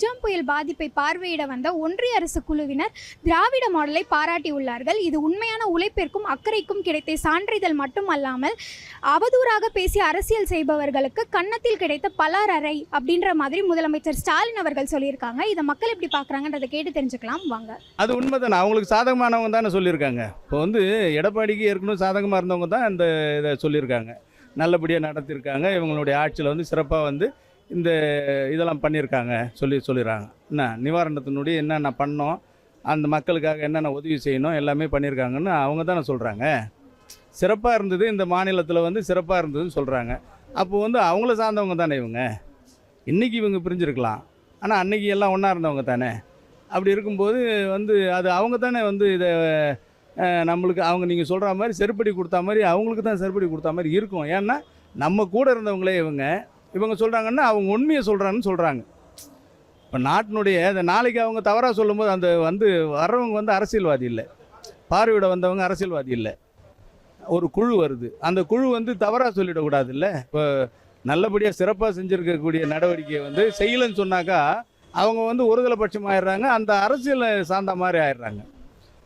Michaung புயல் பாதிப்பை பார்வையிட வந்த ஒன்றிய அரசு குழுவினர் திராவிட மாடலை பாராட்டியுள்ளார்கள் இது உண்மையான உழைப்பிற்கும் அக்கறைக்கும் கிடைத்த சான்றிதழ் மட்டுமல்லாமல் அவதூறாக பேசி அரசியல் செய்பவர்களுக்கு கன்னத்தில் கிடைத்த பலர் அறை அப்படின்ற மாதிரி முதலமைச்சர் ஸ்டாலின் அவர்கள் சொல்லியிருக்காங்க. இதை மக்கள் எப்படி பார்க்குறாங்கன்றதை கேட்டு தெரிஞ்சுக்கலாம். வாங்க. அது உண்மைதானே. அவங்களுக்கு சாதகமானவங்க தானே சொல்லியிருக்காங்க. இப்போ வந்து எடப்பாடிக்கு ஏற்கனவே சாதகமாக இருந்தவங்க தான் இந்த இதை சொல்லியிருக்காங்க. நல்லபடியாக நடத்தியிருக்காங்க. இவங்களுடைய ஆட்சியில் வந்து சிறப்பாக வந்து இந்த இதெல்லாம் பண்ணியிருக்காங்க சொல்லி சொல்லிடுறாங்க. என்ன நிவாரணத்தினுடைய என்னென்ன பண்ணோம் அந்த மக்களுக்காக என்னென்ன உதவி செய்யணும் எல்லாமே பண்ணியிருக்காங்கன்னு அவங்க தானே சொல்கிறாங்க சிறப்பாக இருந்தது இந்த மாநிலத்தில் வந்து சிறப்பாக இருந்ததுன்னு சொல்கிறாங்க அப்போது வந்து அவங்கள சார்ந்தவங்க தானே இவங்க? இன்றைக்கி இவங்க பிரிஞ்சிருக்கலாம். ஆனால் அன்னைக்கு எல்லாம் ஒன்றா இருந்தவங்க தானே? அப்படி இருக்கும்போது வந்து அது அவங்க தானே வந்து இதை நம்மளுக்கு அவங்க நீங்கள் சொல்கிற மாதிரி செருப்படி கொடுத்தா மாதிரி அவங்களுக்கு தான் செருப்படி கொடுத்தா மாதிரி இருக்கும். ஏன்னா நம்ம கூட இருந்தவங்களே இவங்க. இவங்க சொல்கிறாங்கன்னா அவங்க உண்மையை சொல்கிறாங்கன்னு சொல்கிறாங்க இப்போ நாட்டினுடைய இந்த நாளைக்கு அவங்க தவறாக சொல்லும்போது அந்த வந்து வர்றவங்க வந்து அரசியல்வாதி இல்லை. பார்வையிட வந்தவங்க அரசியல்வாதி இல்லை. ஒரு குழு வருது. அந்த குழு வந்து தவறாக சொல்லிடக்கூடாது இல்லை இப்போ நல்லபடியாக சிறப்பாக செஞ்சுருக்கக்கூடிய நடவடிக்கையை வந்து செய்யலைன்னு சொன்னாக்கா அவங்க வந்து ஒருதலை பட்சம் ஆயிடுறாங்க அந்த அரசியலை சார்ந்த மாதிரி ஆயிடுறாங்க.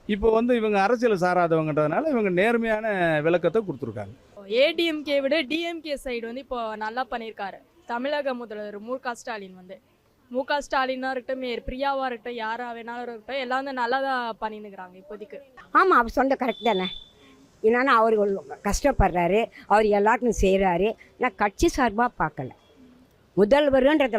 இப்போ வந்து இவங்க அரசியலை சாராதவங்கன்றதுனால இவங்க நேர்மையான விளக்கத்தை கொடுத்துருக்காங்க. ஏடிஎம்கே விட டிஎம்கே சைடு வந்து இப்போ நல்லா பண்ணியிருக்காரு. தமிழக முதல்வர் மு க ஸ்டாலின் வந்து. மு க ஸ்டாலினாக இருக்கட்டும் மே- பிரியாவா இருக்கட்டும் யாரா வேணாலும் இருக்கட்டும் எல்லாம் வந்து நல்லா தான் பண்ணினுக்கிறாங்க இப்போதைக்கு. ஆமாம் அவர் சொன்ன கரெக்ட் தானே. என்னன்னா அவர் கஷ்டப்படுறாரு அவர் எல்லாருக்கும் செய்கிறாரு நான் கட்சி சார்பாக பார்க்கல. முதல்வருன்றத